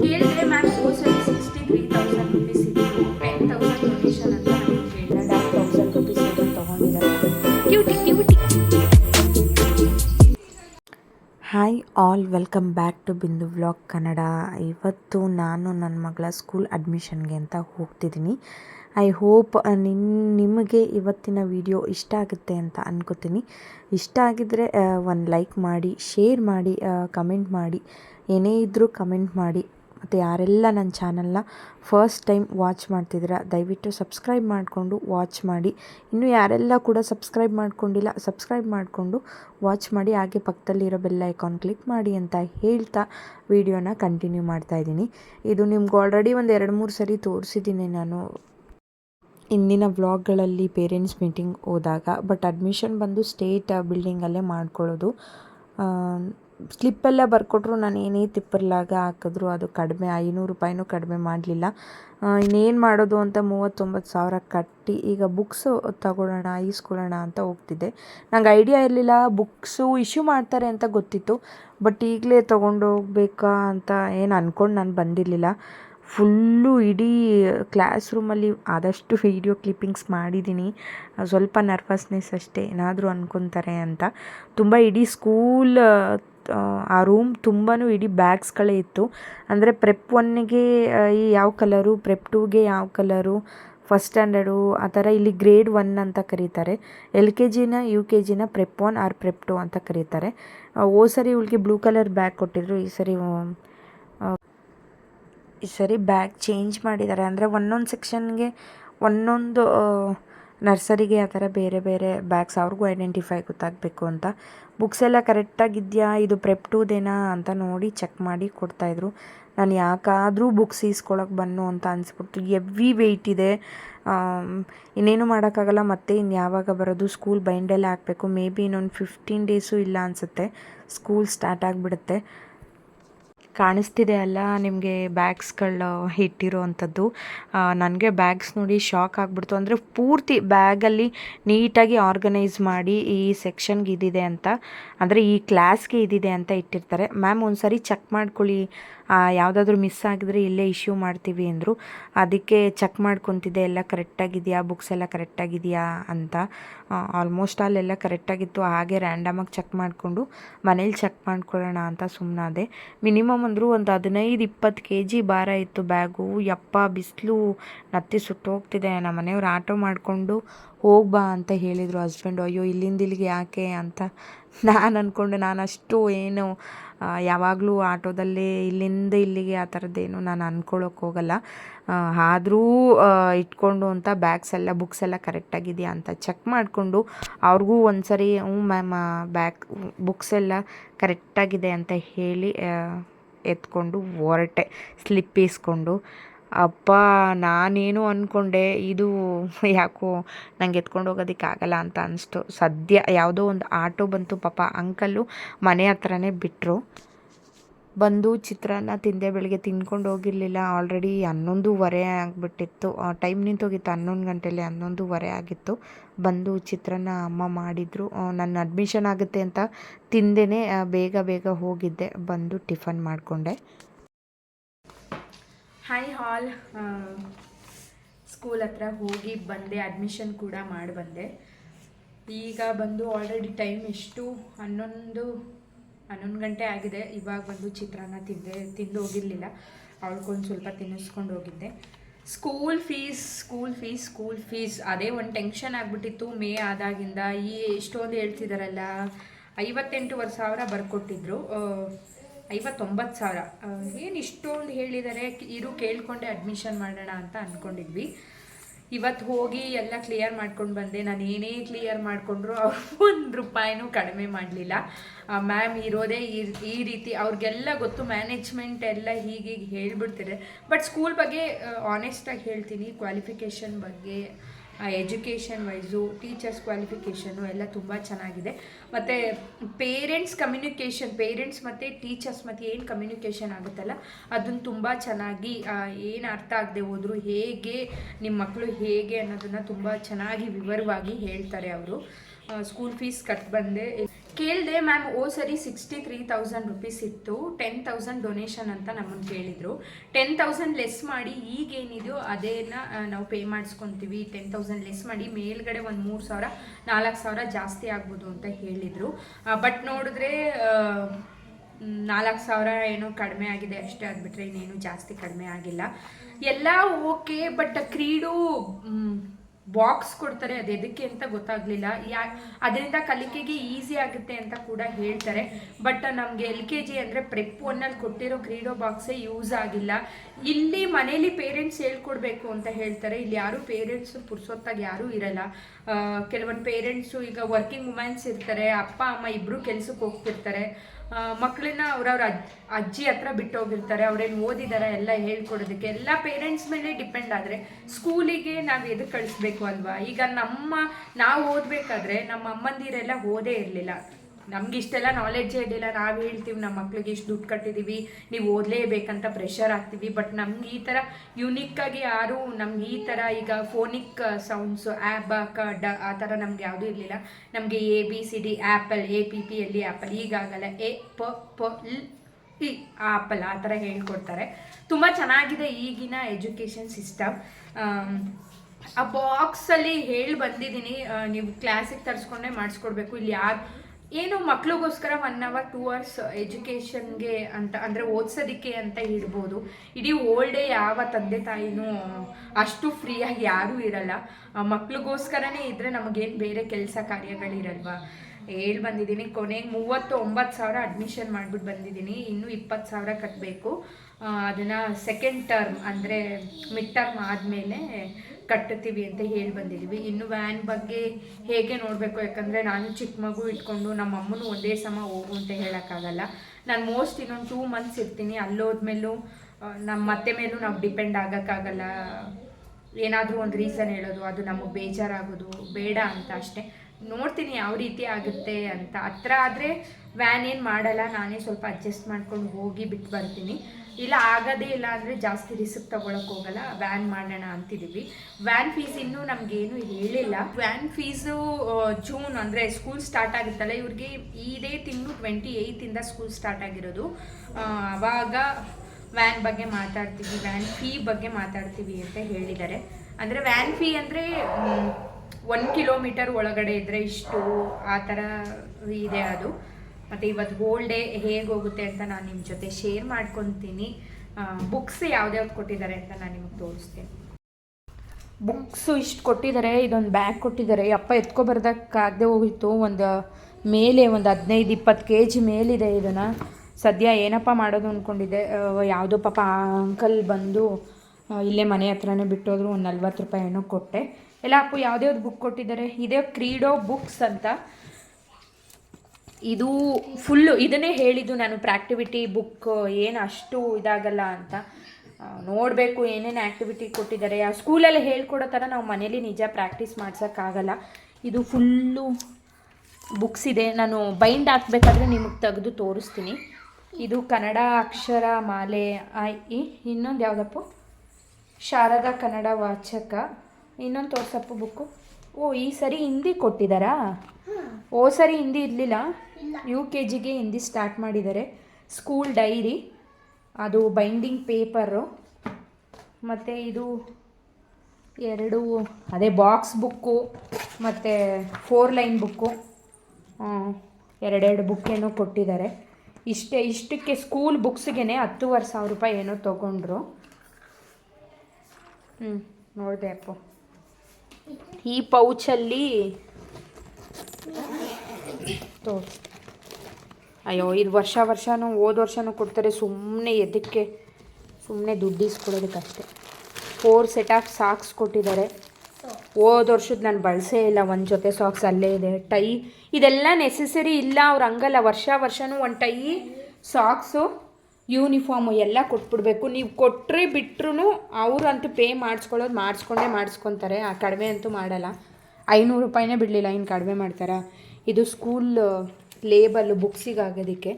ಕೇಳಿದ್ರೆ ಮ್ಯಾಮ್ ಓಸಲ್ಲಿ sixty three thousand rupees ಇತ್ತು ಟೆನ್ ತೌಸಂಡ್ ಡೊನೇಷನ್ ಅಂತ ನಮಗೆ ಕೇಳಿದ್ರೆ ತೌಸಂಡ್ ರುಪೀಸ್ ಅಂತ ತೊಗೊಂಡಿದ್ದಾರೆ. Cutie cutie hi all welcome back to Bindu vlog Kannada ಇವತ್ತು ನಾನು ನನ್ನ ಮಗಳ ಸ್ಕೂಲ್ ಅಡ್ಮಿಷನ್ಗೆ ಅಂತ ಹೋಗ್ತಿದ್ದೀನಿ. ಐ ಹೋಪ್ ನಿನ್, ನಿಮಗೆ ಇವತ್ತಿನ ವಿಡಿಯೋ ಇಷ್ಟ ಆಗುತ್ತೆ ಅಂತ ಅನ್ಕೋತೀನಿ. ಇಷ್ಟ ಆಗಿದ್ದರೆ ಒಂದು ಲೈಕ್ ಮಾಡಿ ಶೇರ್ ಮಾಡಿ ಕಮೆಂಟ್ ಮಾಡಿ. ಏನೇ ಇದ್ದರೂ ಕಮೆಂಟ್ ಮಾಡಿ. ಮತ್ತು ಯಾರೆಲ್ಲ ನನ್ನ ಚಾನಲ್ನ ಫಸ್ಟ್ ಟೈಮ್ ವಾಚ್ ಮಾಡ್ತಿದ್ದೀರಾ, ದಯವಿಟ್ಟು ಸಬ್ಸ್ಕ್ರೈಬ್ ಮಾಡಿಕೊಂಡು ವಾಚ್ ಮಾಡಿ. ಇನ್ನು ಯಾರೆಲ್ಲ ಕೂಡ ಸಬ್ಸ್ಕ್ರೈಬ್ ಮಾಡ್ಕೊಂಡಿಲ್ಲ ಸಬ್ಸ್ಕ್ರೈಬ್ ಮಾಡಿಕೊಂಡು ವಾಚ್ ಮಾಡಿ, ಹಾಗೆ ಪಕ್ಕದಲ್ಲಿರೋ ಬೆಲ್ ಐಕಾನ್ ಕ್ಲಿಕ್ ಮಾಡಿ ಅಂತ ಹೇಳ್ತಾ ವಿಡಿಯೋನ ಕಂಟಿನ್ಯೂ ಮಾಡ್ತಾ ಇದ್ದೀನಿ. ಇದು ನಿಮ್ಗೆ ಆಲ್ರೆಡಿ ಒಂದು ಎರಡು ಮೂರು ಸರಿ ತೋರಿಸಿದ್ದೀನಿ ನಾನು. ಇಂದಿನ ವ್ಲಾಗ್ಗಳಲ್ಲಿ ಪೇರೆಂಟ್ಸ್ ಮೀಟಿಂಗ್ ಹೋದಾಗ, ಬಟ್ ಅಡ್ಮಿಷನ್ ಬಂದು ಸ್ಟೇಟ್ ಬಿಲ್ಡಿಂಗಲ್ಲೇ ಮಾಡ್ಕೊಳ್ಳೋದು. ಸ್ಲಿಪ್ಪೆಲ್ಲ ಬರ್ಕೊಟ್ರು ನಾನು ಏನೇ ತಿಪ್ಪರ್ಲಾಗ ಹಾಕಿದ್ರು ಅದು ಕಡಿಮೆ, ಐನೂರು ರೂಪಾಯಿನೂ ಕಡಿಮೆ ಮಾಡಲಿಲ್ಲ. ಇನ್ನೇನು ಮಾಡೋದು ಅಂತ ಮೂವತ್ತೊಂಬತ್ತು ಸಾವಿರ ಕಟ್ಟಿ ಈಗ ಬುಕ್ಸು ತಗೊಳ್ಳೋಣ, ಈಸ್ಕೊಳ್ಳೋಣ ಅಂತ ಹೋಗ್ತಿದ್ದೆ. ನಂಗೆ ಐಡಿಯಾ ಇರಲಿಲ್ಲ, ಬುಕ್ಸು ಇಶ್ಯೂ ಮಾಡ್ತಾರೆ ಅಂತ ಗೊತ್ತಿತ್ತು. ಬಟ್ ಈಗಲೇ ತೊಗೊಂಡೋಗ್ಬೇಕಾ ಅಂತ ಏನು ಅಂದ್ಕೊಂಡು ನಾನು ಬಂದಿರಲಿಲ್ಲ. ಫುಲ್ಲು ಇಡೀ ಕ್ಲಾಸ್ ರೂಮಲ್ಲಿ ಆದಷ್ಟು ವೀಡಿಯೋ ಕ್ಲಿಪ್ಪಿಂಗ್ಸ್ ಮಾಡಿದ್ದೀನಿ. ಸ್ವಲ್ಪ ನರ್ವಸ್ನೆಸ್ ಅಷ್ಟೇ, ಏನಾದರೂ ಅಂದ್ಕೊತಾರೆ ಅಂತ. ತುಂಬ ಇಡೀ ಸ್ಕೂಲ್, ಆ ರೂಮ್ ತುಂಬಾ ಇಡೀ ಬ್ಯಾಗ್ಸ್ಗಳೇ ಇತ್ತು. ಅಂದರೆ ಪ್ರೆಪ್ ಒನ್ಗೆ ಈ ಯಾವ ಕಲರು, ಪ್ರೆಪ್ ಟೂಗೆ ಯಾವ ಕಲರು, ಫಸ್ಟ್ ಸ್ಟ್ಯಾಂಡರ್ಡು, ಆ ಥರ ಇಲ್ಲಿ ಗ್ರೇಡ್ ಒನ್ ಅಂತ ಕರೀತಾರೆ. ಎಲ್ ಕೆ ಜಿನ, U K Jina prep one or prep two ಅಂತ ಕರೀತಾರೆ. ಓ ಸರಿ ಇವಳಿಗೆ ಬ್ಲೂ ಕಲರ್ ಬ್ಯಾಗ್ ಕೊಟ್ಟಿದ್ರು, ಈ ಸರಿ ಈ ಸರಿ ಬ್ಯಾಗ್ ಚೇಂಜ್ ಮಾಡಿದ್ದಾರೆ. ಅಂದರೆ ಒಂದೊಂದು ಸೆಕ್ಷನ್ಗೆ ಒಂದೊಂದು ನರ್ಸರಿಗೆ ಆ ಥರ ಬೇರೆ ಬೇರೆ ಬ್ಯಾಗ್ಸ್ ಅವ್ರಿಗೂ ಐಡೆಂಟಿಫೈ ಗೊತ್ತಾಗಬೇಕು ಅಂತ. ಬುಕ್ಸ್ ಎಲ್ಲ ಕರೆಕ್ಟಾಗಿದೆಯಾ ಇದು ಪ್ರೆಪ್ ಟೂದೇನಾ ಅಂತ ನೋಡಿ ಚೆಕ್ ಮಾಡಿ ಕೊಡ್ತಾಯಿದ್ರು ನಾನು ಯಾಕಾದರೂ ಬುಕ್ಸ್ ಈಸ್ಕೊಳಕ್ಕೆ ಬನ್ನು ಅಂತ ಅನಿಸ್ಬಿಡ್ತು ಎವ್ವಿ ವೆಯ್ಟ್ ಇದೆ. ಇನ್ನೇನು ಮಾಡೋಕ್ಕಾಗಲ್ಲ, ಮತ್ತೆ ಇನ್ನು ಯಾವಾಗ ಬರೋದು? ಸ್ಕೂಲ್ ಬೈಂಡೆಲ್ಲ ಹಾಕಬೇಕು. ಮೇ ಬಿ ಇನ್ನೊಂದು ಫಿಫ್ಟೀನ್ ಡೇಸು ಇಲ್ಲ ಅನಿಸುತ್ತೆ. ಸ್ಕೂಲ್ ಸ್ಟಾರ್ಟ್ ಆಗಿಬಿಡುತ್ತೆ. ಕಾಣಿಸ್ತಿದೆ ಅಲ್ಲ ನಿಮಗೆ ಬ್ಯಾಗ್ಸ್ಗಳು ಇಟ್ಟಿರೋ ಅಂಥದ್ದು. ನನಗೆ ಬ್ಯಾಗ್ಸ್ ನೋಡಿ ಶಾಕ್ ಆಗಿಬಿಡ್ತು. ಅಂದರೆ ಪೂರ್ತಿ ಬ್ಯಾಗಲ್ಲಿ ನೀಟಾಗಿ ಆರ್ಗನೈಸ್ ಮಾಡಿ ಈ ಸೆಕ್ಷನ್ಗೆ ಇದಿದೆ ಅಂತ. ಅಂದರೆ ಈ ಕ್ಲಾಸ್ಗೆ ಇದಿದೆ ಅಂತ ಇಟ್ಟಿರ್ತಾರೆ. ಮ್ಯಾಮ್ ಒಂದು ಸರಿ ಚೆಕ್ ಮಾಡ್ಕೊಳ್ಳಿ. ಯಾವುದಾದ್ರೂ ಮಿಸ್ ಆಗಿದ್ರೆ ಇಲ್ಲೇ ಇಶ್ಯೂ ಮಾಡ್ತೀವಿ ಅಂದರು. ಅದಕ್ಕೆ ಚೆಕ್ ಮಾಡ್ಕೊತಿದ್ದೆ, ಎಲ್ಲ ಕರೆಕ್ಟಾಗಿದೆಯಾ ಬುಕ್ಸ್ ಎಲ್ಲ ಕರೆಕ್ಟಾಗಿದೆಯಾ ಅಂತ. ಆಲ್ಮೋಸ್ಟ್ ಅಲ್ಲೆಲ್ಲ ಕರೆಕ್ಟಾಗಿತ್ತು ಹಾಗೆ ರ್ಯಾಂಡಮಾಗಿ ಚೆಕ್ ಮಾಡಿಕೊಂಡು, ಮನೇಲಿ ಚೆಕ್ ಮಾಡ್ಕೊಳ್ಳೋಣ ಅಂತ ಸುಮ್ಮನಾದೆ ಮಿನಿಮಮ್ ಅಂದರೂ ಒಂದು ಹದಿನೈದು ಇಪ್ಪತ್ತು ಕೆ ಜಿ ಭಾರ ಇತ್ತು ಬ್ಯಾಗು. ಯಪ್ಪ, ಬಿಸಿಲು, ನತ್ತಿ ಸುಟ್ಟೋಗ್ತಿದೆ ನಮ್ಮ ಮನೆಯವ್ರು ಆಟೋ ಮಾಡಿಕೊಂಡು ಹೋಗ್ಬಾ ಅಂತ ಹೇಳಿದರು ಹಸ್ಬೆಂಡು ಅಯ್ಯೋ, ಇಲ್ಲಿಂದ ಇಲ್ಲಿಗೆ ಯಾಕೆ? ಅಂತ ನಾನು ಅಂದ್ಕೊಂಡೆ ನಾನು ಅಷ್ಟು ಏನು ಯಾವಾಗಲೂ ಆಟೋದಲ್ಲೇ ಇಲ್ಲಿಂದ ಇಲ್ಲಿಗೆ ಆ ಥರದ್ದೇನು ನಾನು ಅಂದ್ಕೊಳ್ಳೋಕೆ ಹೋಗಲ್ಲ. ಆದರೂ ಇಟ್ಕೊಂಡು ಅಂತ ಬ್ಯಾಗ್ಸ್ ಎಲ್ಲ ಬುಕ್ಸ್ ಎಲ್ಲ ಕರೆಕ್ಟಾಗಿದೆಯಾ ಅಂತ ಚೆಕ್ ಮಾಡಿಕೊಂಡು ಅವ್ರಿಗೂ ಒಂದು ಸರಿ ಹ್ಞೂ ಮ್ಯಾಮ್ ಬ್ಯಾಗ್ ಬುಕ್ಸ್ ಎಲ್ಲ ಕರೆಕ್ಟಾಗಿದೆ ಅಂತ ಹೇಳಿ ಎತ್ಕೊಂಡು ಹೊರಟೆ ಸ್ಲಿಪ್ ಈಸ್ಕೊಂಡು ಅಪ್ಪ ನಾನೇನು ಅಂದ್ಕೊಂಡೆ ಇದು ಯಾಕೋ ನಂಗೆ ಎತ್ಕೊಂಡು ಹೋಗೋದಕ್ಕಾಗಲ್ಲ ಅಂತ ಅನಿಸ್ತು. ಸದ್ಯ ಯಾವುದೋ ಒಂದು ಆಟೋ ಬಂತು ಪಾಪ. ಅಂಕಲ್ಲು ಮನೆ ಹತ್ರನೇ ಬಿಟ್ಟರು ಬಂದು ಚಿತ್ರಾನ್ನ ತಿಂದೆ, ಬೆಳಗ್ಗೆ ತಿನ್ಕೊಂಡು ಹೋಗಿರಲಿಲ್ಲ. ಆಲ್ರೆಡಿ ಹನ್ನೊಂದುವರೆ ಆಗಿಬಿಟ್ಟಿತ್ತು. ಟೈಮ್ ನಿಂತೋಗಿತ್ತು, ಹನ್ನೊಂದು ಗಂಟೆಲಿ ಹನ್ನೊಂದುವರೆ ಆಗಿತ್ತು. ಬಂದು ಚಿತ್ರಾನ್ನ ಅಮ್ಮ ಮಾಡಿದರು. ನನ್ನ ಅಡ್ಮಿಷನ್ ಆಗುತ್ತೆ ಅಂತ ತಿಂದೇ ಬೇಗ ಬೇಗ ಹೋಗಿದ್ದೆ. ಬಂದು ಟಿಫನ್ ಮಾಡಿಕೊಂಡೆ. ಹಾಯ್ ಹಾಲ್ ಸ್ಕೂಲ್ ಹತ್ರ ಹೋಗಿ ಬಂದೆ ಅಡ್ಮಿಷನ್ ಕೂಡ ಮಾಡಿ ಬಂದೆ. ಈಗ ಬಂದು ಆಲ್ರೆಡಿ ಟೈಮ್ ಎಷ್ಟು? ಹನ್ನೊಂದು ಹನ್ನೊಂದು ಗಂಟೆ ಆಗಿದೆ. ಇವಾಗ ಬಂದು ಚಿತ್ರಾನ್ನ ತಿಂದೆ, ತಿಂದು ಹೋಗಿರಲಿಲ್ಲ. ಅವಳ್ಕೊಂಡು ಸ್ವಲ್ಪ ತಿನ್ನಿಸ್ಕೊಂಡು ಹೋಗಿದ್ದೆ. School fees school fees school fees ಅದೇ ಒಂದು ಟೆನ್ಷನ್ ಆಗಿಬಿಟ್ಟಿತ್ತು. ಮೇ ಆದಾಗಿಂದ ಈ ಎಷ್ಟೊಂದು ಹೇಳ್ತಿದ್ದಾರಲ್ಲ ಐವತ್ತೆಂಟುವರೆ ಸಾವಿರ ಬರ್ಕೊಟ್ಟಿದ್ರು. ಐವತ್ತೊಂಬತ್ತು ಸಾವಿರ. ಏನು ಇಷ್ಟೊಂದು ಹೇಳಿದ್ದಾರೆ ಇರು ಕೇಳ್ಕೊಂಡೆ ಅಡ್ಮಿಷನ್ ಮಾಡೋಣ ಅಂತ ಅಂದ್ಕೊಂಡಿದ್ವಿ ಇವತ್ತು ಹೋಗಿ ಎಲ್ಲ ಕ್ಲಿಯರ್ ಮಾಡ್ಕೊಂಡು ಬಂದೆ. ನಾನು ಏನೇ ಕ್ಲಿಯರ್ ಮಾಡಿಕೊಂಡ್ರು ಅವ್ರು ಒಂದು ರೂಪಾಯಿನೂ ಕಡಿಮೆ ಮಾಡಲಿಲ್ಲ. ಮ್ಯಾಮ್ ಇರೋದೇ ಈ ಈ ರೀತಿ. ಅವ್ರಿಗೆಲ್ಲ ಗೊತ್ತು ಮ್ಯಾನೇಜ್ಮೆಂಟ್ ಎಲ್ಲ ಹೀಗೀಗೆ ಹೇಳಿಬಿಡ್ತಿದೆ. ಬಟ್ ಸ್ಕೂಲ್ ಬಗ್ಗೆ ಆನೆಸ್ಟಾಗಿ ಹೇಳ್ತೀನಿ. ಕ್ವಾಲಿಫಿಕೇಷನ್ ಬಗ್ಗೆ ಎಜುಕೇಷನ್ ವೈಸು ಟೀಚರ್ಸ್ ಕ್ವಾಲಿಫಿಕೇಷನು ಎಲ್ಲ ತುಂಬ ಚೆನ್ನಾಗಿದೆ. ಮತ್ತು ಪೇರೆಂಟ್ಸ್ ಕಮ್ಯುನಿಕೇಷನ್ ಪೇರೆಂಟ್ಸ್ ಮತ್ತು ಟೀಚರ್ಸ್ ಮತ್ತು ಏನು ಕಮ್ಯುನಿಕೇಷನ್ ಆಗುತ್ತಲ್ಲ ಅದನ್ನು ತುಂಬ ಚೆನ್ನಾಗಿ ಏನು ಅರ್ಥ ಆಗದೆ ಹೋದರೂ ಹೇಗೆ ನಿಮ್ಮ ಮಕ್ಕಳು ಹೇಗೆ ಅನ್ನೋದನ್ನು ತುಂಬ ಚೆನ್ನಾಗಿ ವಿವರವಾಗಿ ಹೇಳ್ತಾರೆ ಅವರು. ಸ್ಕೂಲ್ ಫೀಸ್ ಕಟ್ ಬಂದೆ ಕೇಳಿದೆ ಮ್ಯಾಮ್, ಓ ಸರಿ ಸಿಕ್ಸ್ಟಿ ತ್ರೀ ತೌಸಂಡ್ ರುಪೀಸ್ ಇತ್ತು ಟೆನ್ ತೌಸಂಡ್ ಡೊನೇಷನ್ ಅಂತ ನಮ್ಮನ್ನು ಕೇಳಿದರು. ಟೆನ್ ತೌಸಂಡ್ ಲೆಸ್ ಮಾಡಿ ಈಗೇನಿದೆಯೋ ಅದೇನ ನಾವು ಪೇ ಮಾಡಿಸ್ಕೊತೀವಿ ಟೆನ್ ತೌಸಂಡ್ ಲೆಸ್ ಮಾಡಿ ಮೇಲ್ಗಡೆ ಒಂದು ಮೂರು ಸಾವಿರ, ನಾಲ್ಕು ಸಾವಿರ ಜಾಸ್ತಿ ಆಗ್ಬೋದು ಅಂತ ಹೇಳಿದರು. ಬಟ್ ನೋಡಿದ್ರೆ ನಾಲ್ಕು ಸಾವಿರ ಏನೋ ಕಡಿಮೆ ಆಗಿದೆ ಅಷ್ಟೇ ಅದು ಇನ್ನೇನು ಜಾಸ್ತಿ ಕಡಿಮೆ ಆಗಿಲ್ಲ. ಎಲ್ಲ ಓಕೆ ಬಟ್ ಕ್ರೀಡು ಬಾಕ್ಸ್ ಕೊಡ್ತಾರೆ, ಅದು ಎದಕ್ಕೆ ಅಂತ ಗೊತ್ತಾಗ್ಲಿಲ್ಲ. ಯಾ, ಅದರಿಂದ ಕಲಿಕೆಗೆ ಈಸಿ ಆಗುತ್ತೆ ಅಂತ ಕೂಡ ಹೇಳ್ತಾರೆ. ಬಟ್ ನಮಗೆ ಎಲ್ ಕೆ ಜಿ ಅಂದರೆ ಪ್ರೆಪ್ ಒನ್ನಲ್ಲಿ ಕೊಟ್ಟಿರೋ ಕ್ರೀಡೋ ಬಾಕ್ಸೇ ಯೂಸ್ ಆಗಿಲ್ಲ. ಇಲ್ಲಿ ಮನೇಲಿ ಪೇರೆಂಟ್ಸ್ ಹೇಳ್ಕೊಡ್ಬೇಕು ಅಂತ ಹೇಳ್ತಾರೆ. ಇಲ್ಲಿ ಯಾರು ಪೇರೆಂಟ್ಸು ಪುರ್ಸೊತ್ತಾಗಿ ಯಾರೂ ಇರಲ್ಲ. ಕೆಲವೊಂದು ಪೇರೆಂಟ್ಸು ಈಗ ವರ್ಕಿಂಗ್ ವುಮೆನ್ಸ್ ಇರ್ತಾರೆ, ಅಪ್ಪ, ಅಮ್ಮ ಇಬ್ಬರು ಕೆಲ್ಸಕ್ಕೆ ಹೋಗ್ತಿರ್ತಾರೆ. ಮಕ್ಕಳನ್ನ ಅವ್ರವ್ರ ಅಜ್ ಅಜ್ಜಿ ಹತ್ರ ಬಿಟ್ಟು ಹೋಗಿರ್ತಾರೆ ಅವ್ರೇನು ಓದಿದ್ದಾರೆ ಎಲ್ಲ ಹೇಳ್ಕೊಡೋದಕ್ಕೆ. ಎಲ್ಲ ಪೇರೆಂಟ್ಸ್ ಮೇಲೆ ಡಿಪೆಂಡ್ ಆದರೆ ಸ್ಕೂಲಿಗೆ ನಾವು ಎದಕ್ಕೆ ಕಳಿಸ್ಬೇಕು ಅಲ್ವಾ? ಈಗ ನಮ್ಮ, ನಾವು ಓದಬೇಕಾದ್ರೆ ನಮ್ಮ ಅಮ್ಮಂದಿರೆಲ್ಲ ಓದೇ ಇರಲಿಲ್ಲ. ನಮ್ಗೆ ಇಷ್ಟೆಲ್ಲ ನಾಲೆಡ್ಜೇ ಇರಲಿಲ್ಲ ನಾವು ಹೇಳ್ತೀವಿ ನಮ್ಮ ಮಕ್ಳಿಗೆ ಇಷ್ಟು ದುಡ್ಡು ಕಟ್ಟಿದ್ದೀವಿ ನೀವು ಓದಲೇಬೇಕಂತ ಪ್ರೆಷರ್ ಆಗ್ತೀವಿ ಬಟ್ ನಮ್ಗೆ ಈ ಥರ ಯುನಿಕ್ಕಾಗಿ ಯಾರು ನಮ್ಗೆ ಈ ಥರ ಈಗ ಫೋನಿಕ್ ಸೌಂಡ್ಸು ಆ್ಯಪ್ ಡ, ಆ ಥರ ನಮ್ಗೆ ಯಾವುದೂ ಇರಲಿಲ್ಲ. ನಮಗೆ A B C D apple A P P ಎಲ್ಲಿ ಆ್ಯಪಲ್ ಈಗಾಗಲ್ಲ ಎ ಪ ಪ ಲ್ ಇ ಆ್ಯಪಲ್ ಆ ಥರ ಹೇಳ್ಕೊಡ್ತಾರೆ. ತುಂಬ ಚೆನ್ನಾಗಿದೆ ಈಗಿನ ಎಜುಕೇಷನ್ ಸಿಸ್ಟಮ್ ಆ ಬಾಕ್ಸಲ್ಲಿ ಹೇಳಿ ಬಂದಿದ್ದೀನಿ. ನೀವು ಕ್ಲಾಸಿಗೆ ತರಿಸ್ಕೊಂಡೇ ಮಾಡಿಸ್ಕೊಡ್ಬೇಕು. ಇಲ್ಲಿ ಯಾರು ಏನು ಮಕ್ಳಿಗೋಸ್ಕರ ಒನ್ ಅವರ್ ಟೂ ಅವರ್ಸ್ ಎಜುಕೇಷನ್ಗೆ ಅಂತ, ಅಂದರೆ ಓದ್ಸೋದಕ್ಕೆ ಅಂತ ಇಡ್ಬೋದು ಇಡೀ ಓಲ್ಡ್ ಡೇ ಯಾವ ತಂದೆ ತಾಯಿನೂ ಅಷ್ಟು ಫ್ರೀಯಾಗಿ ಯಾರೂ ಇರಲ್ಲ. ಮಕ್ಳಿಗೋಸ್ಕರನೇ ಇದ್ದರೆ ನಮಗೇನು ಬೇರೆ ಕೆಲಸ ಕಾರ್ಯಗಳಿರಲ್ವಾ? ಹೇಳಿ ಬಂದಿದ್ದೀನಿ, ಕೊನೆಗೆ ಮೂವತ್ತು ಒಂಬತ್ತು ಸಾವಿರ ಅಡ್ಮಿಷನ್ ಮಾಡಿಬಿಟ್ಟು ಬಂದಿದ್ದೀನಿ. ಇನ್ನೂ ಇಪ್ಪತ್ತು ಸಾವಿರ ಕಟ್ಟಬೇಕು ಅದನ್ನು ಸೆಕೆಂಡ್ ಟರ್ಮ್ ಅಂದರೆ ಮಿಡ್ ಟರ್ಮ್ ಆದಮೇಲೆ ಕಟ್ಟುತ್ತೀವಿ ಅಂತ ಹೇಳಿ ಬಂದಿದ್ದೀವಿ ಇನ್ನು ವ್ಯಾನ್ ಬಗ್ಗೆ ಹೇಗೆ ನೋಡಬೇಕು ಯಾಕಂದರೆ ನಾನು ಚಿಕ್ಕ ಮಗು ಇಟ್ಕೊಂಡು ನಮ್ಮ ಅಮ್ಮನೂ ಒಂದೇ ಸಮ ಹೋಗು ಅಂತ ಹೇಳೋಕ್ಕಾಗಲ್ಲ. ನಾನು ಮೋಸ್ಟ್ ಇನ್ನೊಂದು ಟೂ ಮಂತ್ಸ್ ಇರ್ತೀನಿ. ಅಲ್ಲೋದ್ಮೇಲೂ ನಮ್ಮ ಮತ್ತೆ ಮೇಲೂ ನಾವು ಡಿಪೆಂಡ್ ಆಗೋಕ್ಕಾಗಲ್ಲ. ಏನಾದರೂ ಒಂದು ರೀಸನ್ ಹೇಳೋದು, ಅದು ನಮಗೆ ಬೇಜಾರಾಗೋದು, ಬೇಡ ಅಂತ ಅಷ್ಟೇ. ನೋಡ್ತೀನಿ ಯಾವ ರೀತಿ ಆಗುತ್ತೆ ಅಂತ. ಹತ್ರ ಆದರೆ ವ್ಯಾನ್ ಏನು ಮಾಡಲ್ಲ. ನಾನೇ ಸ್ವಲ್ಪ ಅಡ್ಜಸ್ಟ್ ಮಾಡ್ಕೊಂಡು ಹೋಗಿ ಬಿಟ್ಟು ಬರ್ತೀನಿ. ಇಲ್ಲ ಆಗೋದೇ ಇಲ್ಲ ಅಂದರೆ ಜಾಸ್ತಿ ರಿಸ್ಕ್ ತಗೊಳಕ್ ಹೋಗಲ್ಲ. ವ್ಯಾನ್ ಮಾಡೋಣ ಅಂತಿದ್ದೀವಿ ವ್ಯಾನ್ ಫೀಸ್ ಇನ್ನೂ ನಮಗೇನು ಹೇಳಿಲ್ಲ. ವ್ಯಾನ್ ಫೀಸು ಜೂನ್ ಅಂದರೆ ಸ್ಕೂಲ್ ಸ್ಟಾರ್ಟ್ ಆಗುತ್ತಲ್ಲ ಇವ್ರಿಗೆ ಇದೇ ತಿಂಗಳು ಟ್ವೆಂಟಿ ಏಯ್ತಿಂದ ಸ್ಕೂಲ್ ಸ್ಟಾರ್ಟ್ ಆಗಿರೋದು. ಆ, ಅವಾಗ ವ್ಯಾನ್ ಬಗ್ಗೆ ಮಾತಾಡ್ತೀವಿ ವ್ಯಾನ್ ಫೀ ಬಗ್ಗೆ ಮಾತಾಡ್ತೀವಿ ಅಂತ ಹೇಳಿದ್ದಾರೆ. ಅಂದರೆ ವ್ಯಾನ್ ಫೀ ಅಂದರೆ ಒನ್ ಕಿಲೋಮೀಟರ್ ಒಳಗಡೆ ಇದ್ದರೆ ಇಷ್ಟು ಆ ಥರ ಇದೆ ಅದು. ಮತ್ತು ಇವತ್ತು ಹೋಲ್ ಡೇ ಹೇಗೆ ಹೋಗುತ್ತೆ ಅಂತ ನಾನು ನಿಮ್ಮ ಜೊತೆ ಶೇರ್ ಮಾಡ್ಕೊತೀನಿ. ಬುಕ್ಸ್ ಯಾವ್ದ್ಯಾವ್ದು ಕೊಟ್ಟಿದ್ದಾರೆ ಅಂತ ನಾನು ನಿಮಗೆ ತೋರಿಸ್ತೀನಿ. ಬುಕ್ಸು ಇಷ್ಟು ಕೊಟ್ಟಿದ್ದಾರೆ, ಇದೊಂದು ಬ್ಯಾಗ್ ಕೊಟ್ಟಿದ್ದಾರೆ. ಅಪ್ಪ ಎತ್ಕೊ ಬರ್ದಕ್ಕಾಗದೆ ಹೋಗಿತ್ತು. ಒಂದು ಮೇಲೆ, ಒಂದು ಹದಿನೈದು, ಇಪ್ಪತ್ತು ಕೆ ಜಿ ಮೇಲಿದೆ ಇದನ್ನು. ಸದ್ಯ ಏನಪ್ಪ ಮಾಡೋದು ಅಂದ್ಕೊಂಡಿದ್ದೆ ಯಾವುದೋ ಪಾಪ ಅಂಕಲ್ ಬಂದು ಇಲ್ಲೇ ಮನೆ ಹತ್ರನೇ ಬಿಟ್ಟೋದ್ರು, ಒಂದು ನಲ್ವತ್ತು ರೂಪಾಯಿ ಏನೋ ಕೊಟ್ಟೆ. ಎಲ್ಲ ಅಪ್ಪು ಯಾವುದ್ಯಾವ್ದು ಬುಕ್ ಕೊಟ್ಟಿದ್ದಾರೆ? ಇದೇ ಕ್ರೀಡೋ ಬುಕ್ಸ್ ಅಂತ. ಇದು ಫುಲ್ಲು ಇದನ್ನೇ ಹೇಳಿದ್ದು ನಾನು. ಪ್ರಾಕ್ಟಿವಿಟಿ ಬುಕ್ ಏನು ಅಷ್ಟು ಇದಾಗಲ್ಲ ಅಂತ. ನೋಡಬೇಕು ಏನೇನು ಆ್ಯಕ್ಟಿವಿಟಿ ಕೊಟ್ಟಿದ್ದಾರೆ. ಆ ಸ್ಕೂಲಲ್ಲಿ ಹೇಳ್ಕೊಡೋ ಥರ ನಾವು ಮನೇಲಿ ನಿಜ ಪ್ರಾಕ್ಟೀಸ್ ಮಾಡ್ಸೋಕ್ಕಾಗಲ್ಲ. ಇದು ಫುಲ್ಲು ಬುಕ್ಸ್ ಇದೆ. ನಾನು ಬೈಂಡ್ ಹಾಕ್ಬೇಕಾದ್ರೆ ನಿಮಗೆ ತೆಗೆದು ತೋರಿಸ್ತೀನಿ. ಇದು ಕನ್ನಡ ಅಕ್ಷರ ಮಾಲೆ ಐ ಇ ಇನ್ನೊಂದು ಯಾವುದಪ್ಪ? ಶಾರದಾ ಕನ್ನಡ ವಾಚಕ. ಇನ್ನೊಂದು ತೋರ್ಸಪ್ಪ ಬುಕ್ಕು ಓ ಈ ಸರಿ ಹಿಂದಿ ಕೊಟ್ಟಿದ್ದಾರಾ ಓ ಸರಿ ಹಿಂದಿ ಇರಲಿಲ್ಲ. ಯು ಕೆ ಜಿಗೆ ಹಿಂದಿ ಸ್ಟಾರ್ಟ್ ಮಾಡಿದ್ದಾರೆ. ಸ್ಕೂಲ್ ಡೈರಿ ಅದು ಬೈಂಡಿಂಗ್ ಪೇಪರು ಮತ್ತು ಇದು ಎರಡು, ಅದೇ ಬಾಕ್ಸ್ ಬುಕ್ಕು ಮತ್ತು ಫೋರ್ ಲೈನ್ ಬುಕ್ಕು ಎರಡೆರಡು ಬುಕ್ ಏನೋ ಕೊಟ್ಟಿದ್ದಾರೆ. ಇಷ್ಟೇ, ಇಷ್ಟಕ್ಕೆ ಸ್ಕೂಲ್ ಬುಕ್ಸ್ಗೆ ಹತ್ತುವರೆ ಸಾವಿರ ರೂಪಾಯಿ ಏನೋ ತೊಗೊಂಡ್ರು. ಹ್ಞೂ ನೋಡಿದೆ ಅಪ್ಪು. ಈ ಪೌಚಲ್ಲಿ ತೋರಿಸಿ ಅಯ್ಯೋ, ಇದು ವರ್ಷ ವರ್ಷನೂ, ಹೋದ ವರ್ಷನೂ ಕೊಡ್ತಾರೆ ಸುಮ್ಮನೆ ಎದಕ್ಕೆ ಸುಮ್ಮನೆ ದುಡ್ಡು ಇಸ್ಕೊಳ್ಳೋದಕ್ಕಷ್ಟೇ. ಫೋರ್ ಸೆಟ್ ಆಫ್ ಸಾಕ್ಸ್ ಕೊಟ್ಟಿದ್ದಾರೆ. ಹೋದ ವರ್ಷದ ನಾನು ಬಳಸೇ ಇಲ್ಲ, ಒಂದು ಜೊತೆ ಸಾಕ್ಸ್ ಅಲ್ಲೇ ಇದೆ. ಟೈ, ಇದೆಲ್ಲ ನೆಸೆಸರಿ ಇಲ್ಲ ಅವ್ರು ಹಂಗಲ್ಲ. ವರ್ಷ ವರ್ಷನೂ ಒಂದು ಟೈ ಸಾಕ್ಸು ಯೂನಿಫಾರ್ಮು ಎಲ್ಲ ಕೊಟ್ಬಿಡ್ಬೇಕು. ನೀವು ಕೊಟ್ಟರೆ ಬಿಟ್ರೂ ಅವರಂತೂ ಪೇ ಮಾಡಿಸ್ಕೊಳ್ಳೋದು ಮಾಡಿಸ್ಕೊಂಡೇ ಮಾಡಿಸ್ಕೊತಾರೆ. ಆ ಕಡಿಮೆ ಅಂತೂ ಮಾಡಲ್ಲ. ಐನೂರು ರೂಪಾಯಿನೇ ಬಿಡಲಿಲ್ಲ ಇನ್ನು ಕಡಿಮೆ ಮಾಡ್ತಾರಾ? ಇದು ಸ್ಕೂಲ್ ಲೇಬಲ್ ಬುಕ್ಸಿಗೆ ಆಗೋದಕ್ಕೆ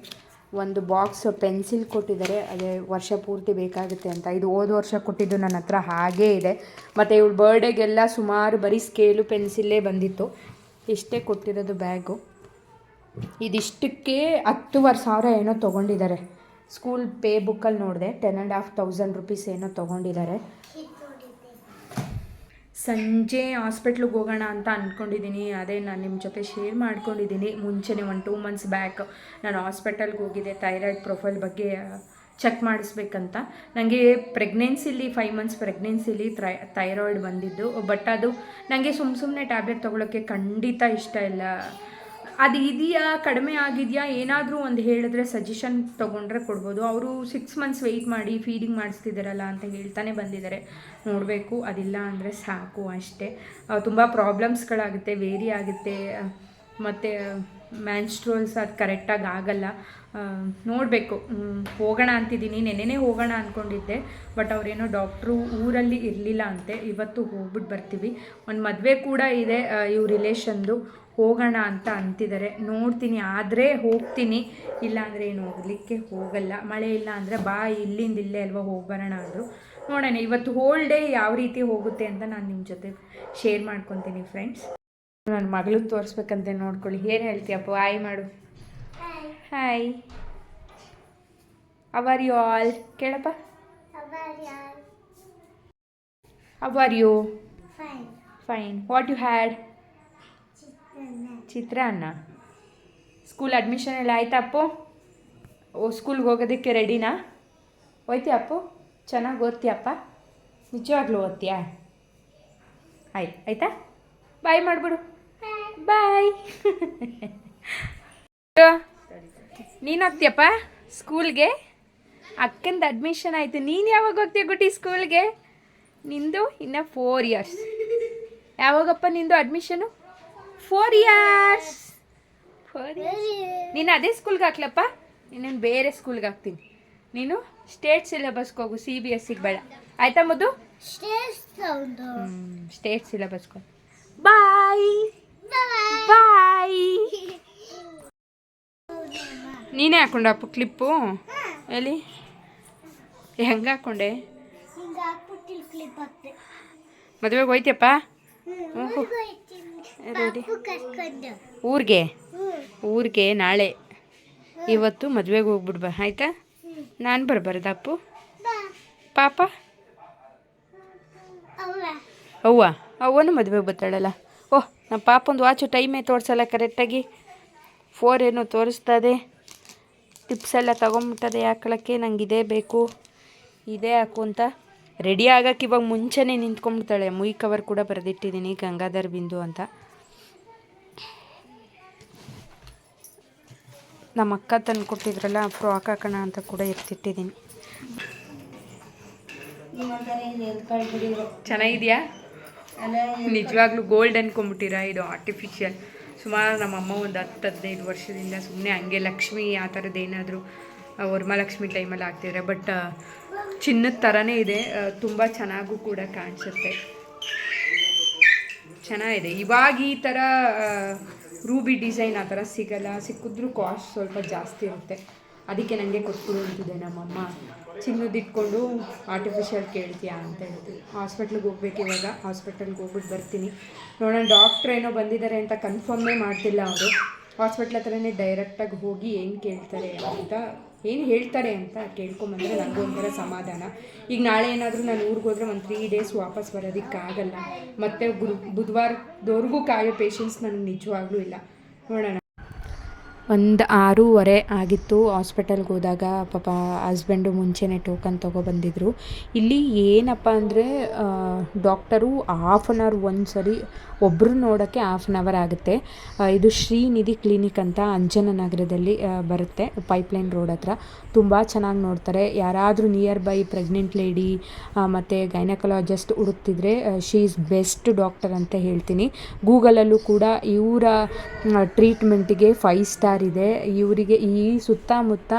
ಒಂದು ಬಾಕ್ಸ್ ಪೆನ್ಸಿಲ್ ಕೊಟ್ಟಿದ್ದಾರೆ. ಅದೇ ವರ್ಷ ಪೂರ್ತಿ ಬೇಕಾಗುತ್ತೆ ಅಂತ. ಇದು ಹೋದ ವರ್ಷ ಕೊಟ್ಟಿದ್ದು ನನ್ನ ಹತ್ರ ಹಾಗೇ ಇದೆ. ಮತ್ತು ಇವಳು ಬರ್ಡೇಗೆಲ್ಲ ಸುಮಾರು ಬರೀ ಸ್ಕೇಲು ಪೆನ್ಸಿಲ್ಲೇ ಬಂದಿತ್ತು. ಇಷ್ಟೇ ಕೊಟ್ಟಿರೋದು ಬ್ಯಾಗು ಇದಿಷ್ಟಕ್ಕೆ ಹತ್ತುವರೆ ಸಾವಿರ ಏನೋ ತೊಗೊಂಡಿದ್ದಾರೆ. ಸ್ಕೂಲ್ ಪೇ ಬುಕ್ಕಲ್ಲಿ ನೋಡಿದೆ ten and half thousand rupees ಏನೋ ತೊಗೊಂಡಿದ್ದಾರೆ. ಸಂಜೆ ಹಾಸ್ಪಿಟ್ಲಿಗೆ ಹೋಗೋಣ ಅಂತ ಅಂದ್ಕೊಂಡಿದ್ದೀನಿ ಅದೇ ನಾನು ನಿಮ್ಮ ಜೊತೆ ಶೇರ್ ಮಾಡ್ಕೊಂಡಿದ್ದೀನಿ. ಮುಂಚೆನೇ ಒಂದು ಟೂ ಮಂತ್ಸ್ ಬ್ಯಾಕ್ ನಾನು ಹಾಸ್ಪಿಟಲ್ಗೆ ಹೋಗಿದ್ದೆ. ಥೈರಾಯ್ಡ್ ಪ್ರೊಫೈಲ್ ಬಗ್ಗೆ ಚೆಕ್ ಮಾಡಿಸ್ಬೇಕಂತ. ನನಗೆ ಪ್ರೆಗ್ನೆನ್ಸಿಲಿ ಫೈವ್ ಮಂತ್ಸ್ ಪ್ರೆಗ್ನೆನ್ಸಿಲಿ ಥ್ರೈ ಥೈರಾಯ್ಡ್ ಬಂದಿದ್ದು. ಬಟ್ ಅದು ನನಗೆ ಸುಮ್ಮ ಸುಮ್ಮನೆ ಟ್ಯಾಬ್ಲೆಟ್ ತೊಗೊಳಕ್ಕೆ ಖಂಡಿತ ಇಷ್ಟ ಇಲ್ಲ. ಅದು ಇದೆಯಾ? ಕಡಿಮೆ ಆಗಿದೆಯಾ? ಏನಾದರೂ ಒಂದು ಹೇಳಿದ್ರೆ ಸಜೆಷನ್ ತೊಗೊಂಡ್ರೆ ಕೊಡ್ಬೋದು. ಅವರು ಸಿಕ್ಸ್ ಮಂತ್ಸ್ ವೆಯ್ಟ್ ಮಾಡಿ ಫೀಡಿಂಗ್ ಮಾಡಿಸ್ತಿದ್ದಾರಲ್ಲ ಅಂತ ಹೇಳ್ತಾನೆ ಬಂದಿದ್ದಾರೆ ನೋಡಬೇಕು, ಅದಿಲ್ಲ ಅಂದರೆ ಸಾಕು ಅಷ್ಟೇ. ತುಂಬ ಪ್ರಾಬ್ಲಮ್ಸ್ಗಳಾಗುತ್ತೆ ವೇರಿ ಆಗುತ್ತೆ. ಮತ್ತು ಮ್ಯಾನ್ಸ್ಟ್ರೋಲ್ಸ್ ಅದು ಕರೆಕ್ಟಾಗಿ ಆಗಲ್ಲ. ನೋಡಬೇಕು. ಹೋಗೋಣ ಅಂತಿದ್ದೀನಿ. ನೆನೆನೇ ಹೋಗೋಣ ಅಂದ್ಕೊಂಡಿದ್ದೆ ಬಟ್ ಅವರೇನೋ ಡಾಕ್ಟ್ರು ಊರಲ್ಲಿ ಇರಲಿಲ್ಲ ಅಂತೆ. ಇವತ್ತು ಹೋಗ್ಬಿಟ್ಟು ಬರ್ತೀವಿ. ಒಂದು ಮದುವೆ ಕೂಡ ಇದೆ ಇವ್ರ ರಿಲೇಷನ್ದು ಹೋಗೋಣ ಅಂತ ಅಂತಿದ್ದಾರೆ. ನೋಡ್ತೀನಿ ಆದರೆ ಹೋಗ್ತೀನಿ. ಇಲ್ಲಾಂದರೆ ಏನು ಹೋಗಲಿಕ್ಕೆ ಹೋಗಲ್ಲ. ಮಳೆ ಇಲ್ಲ ಅಂದರೆ ಬಾ ಇಲ್ಲಿಂದ ಇಲ್ಲೇ ಅಲ್ವಾ ಹೋಗ್ಬರೋಣ ಅಂದರು. ನೋಡೋಣ ಇವತ್ತು ಹೋಲ್ ಡೇ ಯಾವ ರೀತಿ ಹೋಗುತ್ತೆ ಅಂತ ನಾನು ನಿಮ್ಮ ಜೊತೆ ಶೇರ್ ಮಾಡ್ಕೊತೀನಿ ಫ್ರೆಂಡ್ಸ್ ನನ್ನ ಮಗಳು ತೋರಿಸ್ಬೇಕಂತ ನೋಡ್ಕೊಳ್ಳಿ. ಏನು ಹೇಳ್ತೀಯಪ್ಪ ಆಯ್ ಮಾಡು. Hi how are you all ಕೇಳಪ್ಪ? How are you fine what you had chitranna school admission ಎಲ್ಲ ಆಯ್ತಾ ಅಪ್ಪು? ಓ ಸ್ಕೂಲ್ಗೆ ಹೋಗೋದಕ್ಕೆ ರೆಡಿನಾ ಹೋಯ್ತೀಯ ಅಪ್ಪು? ಚೆನ್ನಾಗಿ ಓದ್ತೀಯಪ್ಪ? ನಿಜವಾಗ್ಲೂ ಓದ್ತೀಯಾ? ಆಯ್ತು, ಆಯ್ತಾ? ಬಾಯ್ ಮಾಡಿಬಿಡು. ಬಾಯ್ ನೀನು ಹೋಗ್ತೀಯಪ್ಪ ಸ್ಕೂಲ್ಗೆ ಅಕ್ಕಂದು ಅಡ್ಮಿಷನ್ ಆಯಿತು. ನೀನು ಯಾವಾಗ ಹೋಗ್ತೀಯ ಗುಟ್ಟಿ ಸ್ಕೂಲ್ಗೆ ನಿಂದು ಇನ್ನು ಫೋರ್ ಇಯರ್ಸ್ ಯಾವಾಗಪ್ಪ ನಿಂದು admission four years four years ನೀನು ಅದೇ ಸ್ಕೂಲ್ಗೆ ಹಾಕ್ಲಪ್ಪ? ನೀನು ಬೇರೆ ಸ್ಕೂಲ್ಗೆ ಹಾಕ್ತೀನಿ. ನೀನು ಸ್ಟೇಟ್ ಸಿಲೆಬಸ್ಗೆ ಹೋಗು ಸಿ ಬಿ ಎಸ್ ಸಿಗೆ ಬೇಡ. ಆಯ್ತಾ ಮದು ಸ್ಟೇಟ್ ಸಿಲೆಬಸ್ಗೆ ಬಾಯ್ ಬಾಯ್ ನೀನೇ ಹಾಕೊಂಡಪ್ಪ ಕ್ಲಿಪ್ಪು ಎಲ್ಲಿ? ಹೆಂಗೆ ಹಾಕೊಂಡೆ? ಮದುವೆಗೆ ಹೋಯ್ತಿಯಪ್ಪ? ರೆಡಿ ಊರಿಗೆ? ಊರಿಗೆ ನಾಳೆ. ಇವತ್ತು ಮದುವೆಗೆ ಹೋಗ್ಬಿಡ್ಬ ಆಯ್ತಾ? ನಾನು ಬರಬಾರ್ದು ಅಪ್ಪು. ಪಾಪ? ಅವ್ವ. ಅವ್ವನು ಮದುವೆಗೆ ಬರ್ತಾಳಲ್ಲ. ಓಹ್ ನಮ್ಮ ಪಾಪಂದು ವಾಚು ಟೈಮೇ ತೋರಿಸಲ್ಲ ಕರೆಕ್ಟಾಗಿ ಫೋರ್ ಏನೋ ತೋರಿಸ್ತದೆ. ಟಿಪ್ಸ್ ಎಲ್ಲ ತೊಗೊಂಬಿಟ್ಟದೆ ಹಾಕೊಳಕ್ಕೆ ನಂಗೆ ಇದೇ ಬೇಕು. ಇದೇ ಹಾಕು ಅಂತ. ರೆಡಿ ಆಗಕ್ಕೆ ಇವಾಗ ಮುಂಚೆನೇ ನಿಂತ್ಕೊಂಡ್ಬಿಡ್ತಾಳೆ. ಮುಯಿ ಕವರ್ ಕೂಡ ಬರೆದಿಟ್ಟಿದ್ದೀನಿ ಗಂಗಾಧರ್ ಬಿಂದು ಅಂತ. ನಮ್ಮ ಅಕ್ಕ ತಂದು ಕೊಟ್ಟಿದ್ರಲ್ಲ ಫ್ರಾಕ್ ಹಾಕೋಣ ಅಂತ ಕೂಡ ಎತ್ತಿಟ್ಟಿದ್ದೀನಿ. ಚೆನ್ನಾಗಿದೆಯಾ? ನಿಜವಾಗ್ಲೂ ಗೋಲ್ಡ್ ಅನ್ಕೊಂಬಿಟ್ಟಿರಾ ಇದು ಆರ್ಟಿಫಿಷಿಯಲ್ ಸುಮಾರು ನಮ್ಮಮ್ಮ ಒಂದು ಹತ್ತು ಹದಿನೈದು ವರ್ಷದಿಂದ ಸುಮ್ಮನೆ ಹಂಗೆ ಲಕ್ಷ್ಮಿ ಆ ಥರದ್ದು ಏನಾದರೂ ವರಮಹಾಲಕ್ಷ್ಮಿ ಟೈಮಲ್ಲಿ ಹಾಕ್ತಿದ್ರೆ. ಬಟ್ ಚಿನ್ನದ ಥರನೇ ಇದೆ. ತುಂಬ ಚೆನ್ನಾಗೂ ಕೂಡ ಕಾಣಿಸುತ್ತೆ. ಚೆನ್ನಾಗಿದೆ. ಇವಾಗ ಈ ಥರ ರೂಬಿ ಡಿಸೈನ್ ಆ ಥರ ಸಿಗಲ್ಲ, ಸಿಕ್ಕಿದ್ರೂ ಕಾಸ್ಟ್ ಸ್ವಲ್ಪ ಜಾಸ್ತಿ ಇರುತ್ತೆ. ಅದಕ್ಕೆ ನನಗೆ ಕೊಟ್ಬಿಡು ಅಂತಿದೆ ನಮ್ಮಮ್ಮ. ಚಿನ್ನದಿಟ್ಕೊಂಡು ಆರ್ಟಿಫಿಷಿಯಲ್ ಕೇಳ್ತೀಯಾ ಅಂತ ಹೇಳ್ತೀವಿ ಹಾಸ್ಪಿಟ್ಲಿಗೆ ಹೋಗ್ಬೇಕು ಇವಾಗ. ಹಾಸ್ಪಿಟಲ್ಗೆ ಹೋಗ್ಬಿಟ್ಟು ಬರ್ತೀನಿ. ನೋಡೋಣ ಡಾಕ್ಟ್ರ್ ಏನೋ ಬಂದಿದ್ದಾರೆ ಅಂತ ಕನ್ಫರ್ಮೇ ಮಾಡ್ತಿಲ್ಲ ಅವರು. ಹಾಸ್ಪಿಟ್ಲ್ ಹತ್ರನೇ ಡೈರೆಕ್ಟಾಗಿ ಹೋಗಿ ಏನು ಕೇಳ್ತಾರೆ ಅಂತ ಏನು ಹೇಳ್ತಾರೆ ಅಂತ ಕೇಳ್ಕೊಂಬಂದರೆ ನನಗೂ ಒಂಥರ ಸಮಾಧಾನ. ಈಗ ನಾಳೆ ಏನಾದರೂ ನಾನು ಊರಿಗೆ ಹೋದರೆ ಒಂದು ತ್ರೀ ಡೇಸ್ ವಾಪಸ್ ಬರೋದಕ್ಕಾಗಲ್ಲ. ಮತ್ತು ಗುರು, ಬುಧವಾರದವರೆಗೂ ಕಾಯೋ ಪೇಷನ್ಸ್ ನನಗೆ ನಿಜವಾಗ್ಲೂ ಇಲ್ಲ. ನೋಡೋಣ. ಒಂದು ಆರೂವರೆ ಆಗಿತ್ತು ಹಾಸ್ಪಿಟಲ್ಗೆ ಹೋದಾಗ. ಪಾಪ ಹಸ್ಬೆಂಡು ಮುಂಚೆನೇ ಟೋಕನ್ ತೊಗೊಬಂದಿದ್ರು ಇಲ್ಲಿ ಏನಪ್ಪ ಅಂದರೆ ಡಾಕ್ಟರು ಹಾಫ್ ಆನ್ ಅವರ್ ಒಂದು ಸರಿ ಒಬ್ಬರು ನೋಡೋಕ್ಕೆ ಹಾಫ್ ಆನ್ ಅವರ್ ಆಗುತ್ತೆ. ಇದು ಶ್ರೀನಿಧಿ ಕ್ಲಿನಿಕ್ ಅಂತ ಅಂಜನ ನಗರದಲ್ಲಿ ಆ, ಬರುತ್ತೆ ಪೈಪ್ಲೈನ್ ರೋಡ್ ಹತ್ರ. ತುಂಬ ಚೆನ್ನಾಗಿ ನೋಡ್ತಾರೆ. ಯಾರಾದರೂ ನಿಯರ್ ಬೈ ಪ್ರೆಗ್ನೆಂಟ್ ಲೇಡಿ ಮತ್ತು ಗೈನಕಲಾಜಿಸ್ಟ್ ಹುಡುಕ್ತಿದ್ರೆ ಶೀ ಈಸ್ ಬೆಸ್ಟ್ ಡಾಕ್ಟರ್ ಅಂತ ಹೇಳ್ತೀನಿ. ಗೂಗಲಲ್ಲೂ ಕೂಡ ಇವರ ಟ್ರೀಟ್ಮೆಂಟಿಗೆ ಫೈವ್ ಸ್ಟಾರ್ ಇದೆ. ಇವರಿಗೆ ಈ ಸುತ್ತಮುತ್ತ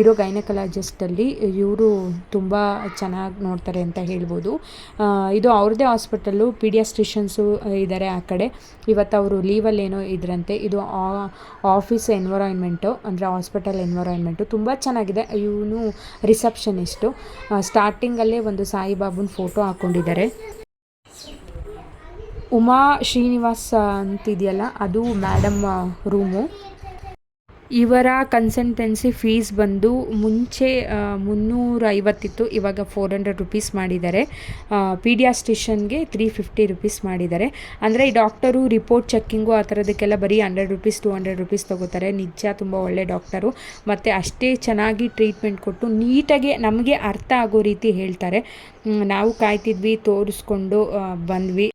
ಇರೋ ಗೈನಕಲಾಜಿಸ್ಟಲ್ಲಿ ಇವರು ತುಂಬ ಚೆನ್ನಾಗಿ ನೋಡ್ತಾರೆ ಅಂತ ಹೇಳ್ಬೋದು. ಇದು ಅವ್ರದ್ದೇ ಹಾಸ್ಪಿಟಲ್ಲು ಪೀಡಿಯಾಸ್ಟಿಷನ್ಸು ಇದ್ದಾರೆ ಆ ಕಡೆ. ಇವತ್ತು ಅವರು ಲೀವಲ್ಲಿ ಏನೋ ಇದ್ರಂತೆ. ಇದು ಆಫೀಸ್ ಎನ್ವರಾನ್ಮೆಂಟು ಅಂದರೆ ಹಾಸ್ಪಿಟಲ್ ಎನ್ವರಾನ್ಮೆಂಟು ತುಂಬ ಚೆನ್ನಾಗಿದೆ. ಇವನು ರಿಸೆಪ್ಷನಿಸ್ಟು ಸ್ಟಾರ್ಟಿಂಗಲ್ಲೇ ಒಂದು ಸಾಯಿಬಾಬುನ ಫೋಟೋ ಹಾಕ್ಕೊಂಡಿದ್ದಾರೆ ಉಮಾ ಶ್ರೀನಿವಾಸ ಅಂತಿದೆಯಲ್ಲ, ಅದು ಮೇಡಮ್ ರೂಮು ಇವರ ಕನ್ಸಲ್ಟೆನ್ಸಿ ಫೀಸ್ ಬಂದು ಮುಂಚೆ ಮುನ್ನೂರ ಐವತ್ತಿತ್ತು ಇವಾಗ ಫೋರ್ ಹಂಡ್ರೆಡ್ ರುಪೀಸ್ ಮಾಡಿದ್ದಾರೆ. ಪೀಡಿಯಾಸ್ಟಿಷನ್ಗೆ ತ್ರೀ ಫಿಫ್ಟಿ ರುಪೀಸ್ ಮಾಡಿದ್ದಾರೆ. ಅಂದರೆ ಈ ಡಾಕ್ಟರು ರಿಪೋರ್ಟ್ ಚೆಕ್ಕಿಂಗು ಆ ಥರದಕ್ಕೆಲ್ಲ ಬರೀ hundred rupees two hundred rupees ತೊಗೋತಾರೆ. ನಿಜ ತುಂಬ ಒಳ್ಳೆ ಡಾಕ್ಟರು ಮತ್ತು ಅಷ್ಟೇ ಚೆನ್ನಾಗಿ ಟ್ರೀಟ್ಮೆಂಟ್ ಕೊಟ್ಟು ನೀಟಾಗಿ ನಮಗೆ ಅರ್ಥ ಆಗೋ ರೀತಿ ಹೇಳ್ತಾರೆ. ನಾವು ಕಾಯ್ತಿದ್ವಿ, ತೋರಿಸ್ಕೊಂಡು ಬಂದ್ವಿ.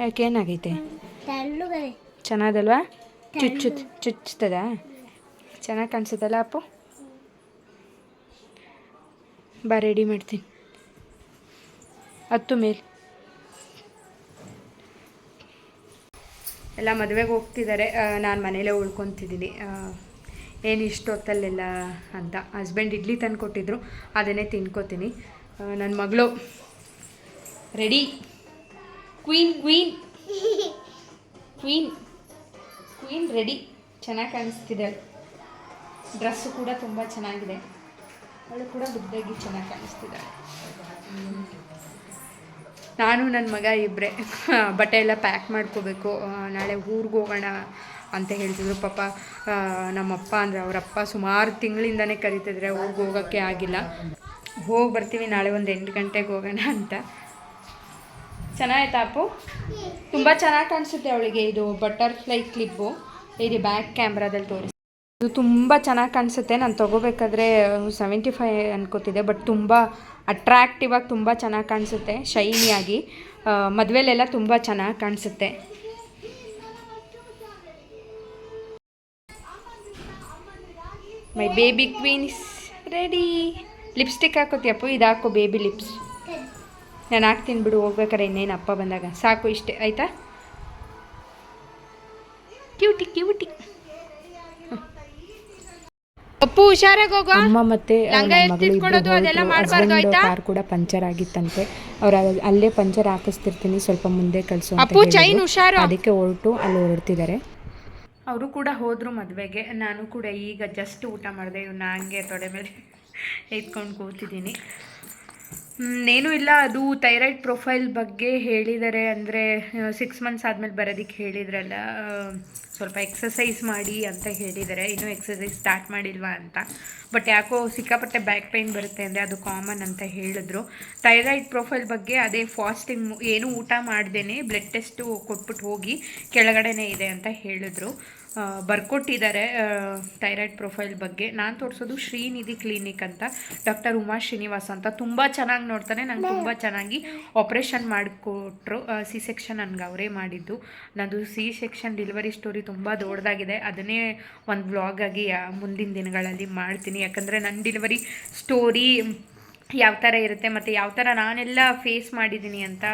ಯಾಕೆ ಏನಾಗೈತೆ? ಚೆನ್ನಾಗಲ್ವಾ ಚುಚ್ಚು ಚುಚ್ಚುತ್ತದ? ಚೆನ್ನಾಗಿ ಕಾಣಿಸುತ್ತಲ್ಲ ಅಪ್ಪು? ಬಾ ರೆಡಿ ಮಾಡ್ತೀನಿ. ಹತ್ತು ಮೇಲೆ. ಎಲ್ಲ ಮದುವೆಗೆ ಹೋಗ್ತಿದ್ದಾರೆ ನಾನು ಮನೇಲೇ ಉಳ್ಕೊತಿದ್ದೀನಿ. ಏನು ಇಷ್ಟೊತ್ತಲ್ಲೆಲ್ಲ ಅಂತ. ಹಸ್ಬೆಂಡ್ ಇಡ್ಲಿ ತಂದು ಕೊಟ್ಟಿದ್ರು ಅದನ್ನೇ ತಿನ್ಕೋತೀನಿ. ನನ್ನ ಮಗಳು. Ready queen queen queen queen ready ಚೆನ್ನಾಗಿ ಕಾಣಿಸ್ತಿದೆ. ಡ್ರೆಸ್ಸು ಕೂಡ ತುಂಬ ಚೆನ್ನಾಗಿದೆ. ಅವಳು ಕೂಡ ಮುದ್ದಾಗಿ ಚೆನ್ನಾಗಿ ಕಾಣಿಸ್ತಿದೆ ನಾನು ನನ್ನ ಮಗ ಇಬ್ಬರೇ ಬಟ್ಟೆ ಎಲ್ಲ ಪ್ಯಾಕ್ ಮಾಡ್ಕೋಬೇಕು. ನಾಳೆ ಊರಿಗೆ ಹೋಗೋಣ ಅಂತ ಹೇಳ್ತಿದ್ರು. ಪಾಪ ನಮ್ಮಪ್ಪ ಅಂದರೆ ಅವರಪ್ಪ ಸುಮಾರು ತಿಂಗಳಿಂದನೇ ಕರಿತಿದ್ರೆ. ಊರಿಗೆ ಹೋಗೋಕ್ಕೆ ಆಗಿಲ್ಲ. ಹೋಗಿ ಬರ್ತೀವಿ ನಾಳೆ ಒಂದು ಎಂಟು ಗಂಟೆಗೆ ಹೋಗೋಣ ಅಂತ. ಚೆನ್ನಾಯ್ತಾ ಅಪ್ಪು? ತುಂಬ ಚೆನ್ನಾಗಿ ಕಾಣಿಸುತ್ತೆ ಅವಳಿಗೆ ಇದು ಬಟರ್ಫ್ಲೈ ಕ್ಲಿಪ್ಪು ಇದು ಬ್ಯಾಕ್ ಕ್ಯಾಮ್ರಾದಲ್ಲಿ ತೋರಿಸಿ ಇದು ತುಂಬ ಚೆನ್ನಾಗಿ ಕಾಣಿಸುತ್ತೆ. ನಾನು ತೊಗೋಬೇಕಾದ್ರೆ ಸೆವೆಂಟಿ ಫೈ ಅನ್ಕೋತಿದ್ದೆ ಬಟ್ ತುಂಬ ಅಟ್ರಾಕ್ಟಿವ್ ಆಗಿ ತುಂಬ ಚೆನ್ನಾಗಿ ಕಾಣಿಸುತ್ತೆ ಶೈನಿಯಾಗಿ ಮದುವೆಲೆಲ್ಲ ತುಂಬ ಚೆನ್ನಾಗಿ ಕಾಣಿಸುತ್ತೆ. My baby queen's ready lipstick ಹಾಕೋತಿಯಪ್ಪು ಇದು ಹಾಕೋ ಬೇಬಿ ಲಿಪ್ಸ್ ನಾನು ಹಾಕ್ತೀನಿ ಬಿಡು ಹೋಗ್ಬೇಕಾರೆ ಇನ್ನೇನು ಅಪ್ಪ ಬಂದಾಗ. ಸಾಕು ಇಷ್ಟೇ ಆಯಿತಾ? ಕ್ಯೂಟಿ ಕ್ಯೂಟಿ ಅಪ್ಪು ಹುಷಾರಾಗಿ ಹೋಗೋ ಅಮ್ಮ ಮತ್ತೆ ಲಂಗ ಎತ್ತಿಟ್ಕೊಡೋದು ಅದೆಲ್ಲ ಮಾಡ್ಬಾರ್ದು ಆಯ್ತಾ? ಕಾರ್ ಕೂಡ ಪಂಚರ್ ಆಗಿತ್ತಂತೆ. ಅವ್ರ ಅಲ್ಲೇ ಪಂಚರ್ ಹಾಕಿಸ್ತಿರ್ತೀನಿ ಸ್ವಲ್ಪ ಮುಂದೆ ಕಳಿಸು ಅಪ್ಪು ಚೈನ್ ಹುಷಾರ. ಅದಕ್ಕೆ ಹೊರಟು ಅಲ್ಲಿ ಹೊರಡ್ತಿದ್ದಾರೆ. ಅವರು ಕೂಡ ಹೋದ್ರು ಮದುವೆಗೆ. ನಾನು ಕೂಡ ಈಗ ಜಸ್ಟ್ ಊಟ ಮಾಡಿದೆ ಇವನ್ನ ಹಂಗೆ ತೊಡೆ ಮೇಲೆ ಎತ್ಕೊಂಡು ಕೂತಿದ್ದೀನಿ. ಏನೂ ಇಲ್ಲ, ಅದು ಥೈರಾಯ್ಡ್ ಪ್ರೊಫೈಲ್ ಬಗ್ಗೆ ಹೇಳಿದ್ದಾರೆ ಅಂದರೆ ಸಿಕ್ಸ್ ಮಂತ್ಸ್ ಆದಮೇಲೆ ಬರೋದಕ್ಕೆ ಹೇಳಿದ್ರಲ್ಲ ಸ್ವಲ್ಪ ಎಕ್ಸಸೈಸ್ ಮಾಡಿ ಅಂತ ಹೇಳಿದ್ದಾರೆ ಇನ್ನೂ ಎಕ್ಸಸೈಸ್ ಸ್ಟಾರ್ಟ್ ಮಾಡಿಲ್ವಾ ಅಂತ. ಬಟ್ ಯಾಕೋ ಸಿಕ್ಕಾಪಟ್ಟೆ ಬ್ಯಾಕ್ ಪೈನ್ ಬರುತ್ತೆ ಅಂದರೆ ಅದು ಕಾಮನ್ ಅಂತ ಹೇಳಿದ್ರು. ಥೈರಾಯ್ಡ್ ಪ್ರೊಫೈಲ್ ಬಗ್ಗೆ ಅದೇ ಫಾಸ್ಟಿಂಗ್ ಏನು ಊಟ ಮಾಡ್ದೇ ಬ್ಲಡ್ ಟೆಸ್ಟು ಕೊಟ್ಬಿಟ್ಟು ಹೋಗಿ ಕೆಳಗಡೆನೇ ಇದೆ ಅಂತ ಹೇಳಿದ್ರು. ಬರ್ಕೊಟ್ಟಿದ್ದಾರೆ ಥೈರಾಯ್ಡ್ ಪ್ರೊಫೈಲ್ ಬಗ್ಗೆ. ನಾನು ತೋರಿಸೋದು ಶ್ರೀನಿಧಿ ಕ್ಲಿನಿಕ್ ಅಂತ. ಡಾಕ್ಟರ್ ಉಮಾ ಶ್ರೀನಿವಾಸ್ ಅಂತ. ತುಂಬ ಚೆನ್ನಾಗಿ ನೋಡ್ತಾನೆ. ನಂಗೆ ತುಂಬ ಚೆನ್ನಾಗಿ ಆಪ್ರೇಷನ್ ಮಾಡಿಕೊಟ್ರು. ಸಿ ಸೆಕ್ಷನ್ ನನಗೆ ಅವರೇ ಮಾಡಿದ್ದು. ನಂದು ಸಿ ಸೆಕ್ಷನ್ ಡೆಲಿವರಿ ಸ್ಟೋರಿ ತುಂಬ ದೊಡ್ಡದಾಗಿದೆ ಅದನ್ನೇ ಒಂದು ವ್ಲಾಗ್ ಆಗಿ ಮುಂದಿನ ದಿನಗಳಲ್ಲಿ ಮಾಡ್ತೀನಿ. ಯಾಕಂದರೆ ನನ್ನ ಡೆಲಿವರಿ ಸ್ಟೋರಿ ಯಾವ ಥರ ಇರುತ್ತೆ ಮತ್ತು ಯಾವ ಥರ ನಾನೆಲ್ಲ ಫೇಸ್ ಮಾಡಿದ್ದೀನಿ ಅಂತ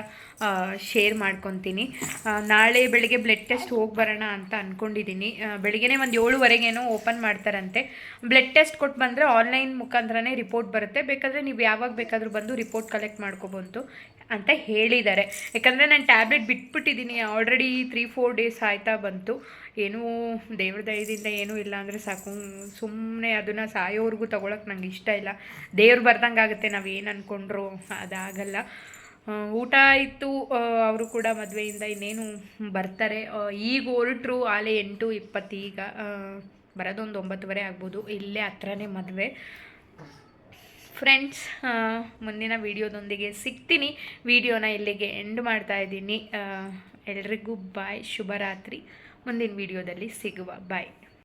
ಶೇರ್ ಮಾಡ್ಕೊತೀನಿ. ನಾಳೆ ಬೆಳಗ್ಗೆ ಬ್ಲಡ್ ಟೆಸ್ಟ್ ಹೋಗಿ ಬರೋಣ ಅಂತ ಅಂದ್ಕೊಂಡಿದ್ದೀನಿ ಬೆಳಗ್ಗೆನೇ ಒಂದು ಏಳುವರೆಗೇನೋ ಓಪನ್ ಮಾಡ್ತಾರಂತೆ. ಬ್ಲಡ್ ಟೆಸ್ಟ್ ಕೊಟ್ಟು ಬಂದರೆ ಆನ್ಲೈನ್ ಮುಖಾಂತರನೇ ರಿಪೋರ್ಟ್ ಬರುತ್ತೆ. ಬೇಕಾದರೆ ನೀವು ಯಾವಾಗ ಬೇಕಾದರೂ ಬಂದು ರಿಪೋರ್ಟ್ ಕಲೆಕ್ಟ್ ಮಾಡ್ಕೋಬಂತು ಅಂತ ಹೇಳಿದ್ದಾರೆ. ಯಾಕಂದರೆ ನಾನು ಟ್ಯಾಬ್ಲೆಟ್ ಬಿಟ್ಬಿಟ್ಟಿದ್ದೀನಿ ಆಲ್ರೆಡಿ ತ್ರೀ ಫೋರ್ ಡೇಸ್ ಆಯ್ತಾ ಬಂತು. ಏನೂ ದೇವ್ರ ದಯದಿಂದ ಏನೂ ಇಲ್ಲ ಅಂದರೆ ಸಾಕು. ಸುಮ್ಮನೆ ಅದನ್ನು ಸಾಯೋವರೆಗೂ ತೊಗೊಳಕ್ಕೆ ನಂಗೆ ಇಷ್ಟ ಇಲ್ಲ. ದೇವ್ರು ಬರ್ದಂಗೆ ಆಗುತ್ತೆ ನಾವು ಏನು ಅಂದ್ಕೊಂಡ್ರು ಅದಾಗಲ್ಲ. ಊಟ ಇತ್ತು ಅವರು ಕೂಡ ಮದುವೆಯಿಂದ ಇನ್ನೇನು ಬರ್ತಾರೆ. ಈಗ ಹೊರಟ್ರು ಆಲೆ ಎಂಟು ಇಪ್ಪತ್ತು ಈಗ ಬರೋದೊಂದು ಒಂಬತ್ತುವರೆ ಆಗ್ಬೋದು. ಇಲ್ಲೇ ಹತ್ರನೇ ಮದುವೆ. ಫ್ರೆಂಡ್ಸ್ ಮುಂದಿನ ವಿಡಿಯೋದೊಂದಿಗೆ ಸಿಗ್ತೀನಿ. ವಿಡಿಯೋನ ಇಲ್ಲಿಗೆ ಎಂಡ್ ಮಾಡ್ತಾ ಇದ್ದೀನಿ. ಎಲ್ರಿಗೂ ಬಾಯ್ ಶುಭರಾತ್ರಿ. ಮುಂದಿನ ವಿಡಿಯೋದಲ್ಲಿ ಸಿಗುವ. ಬಾಯ್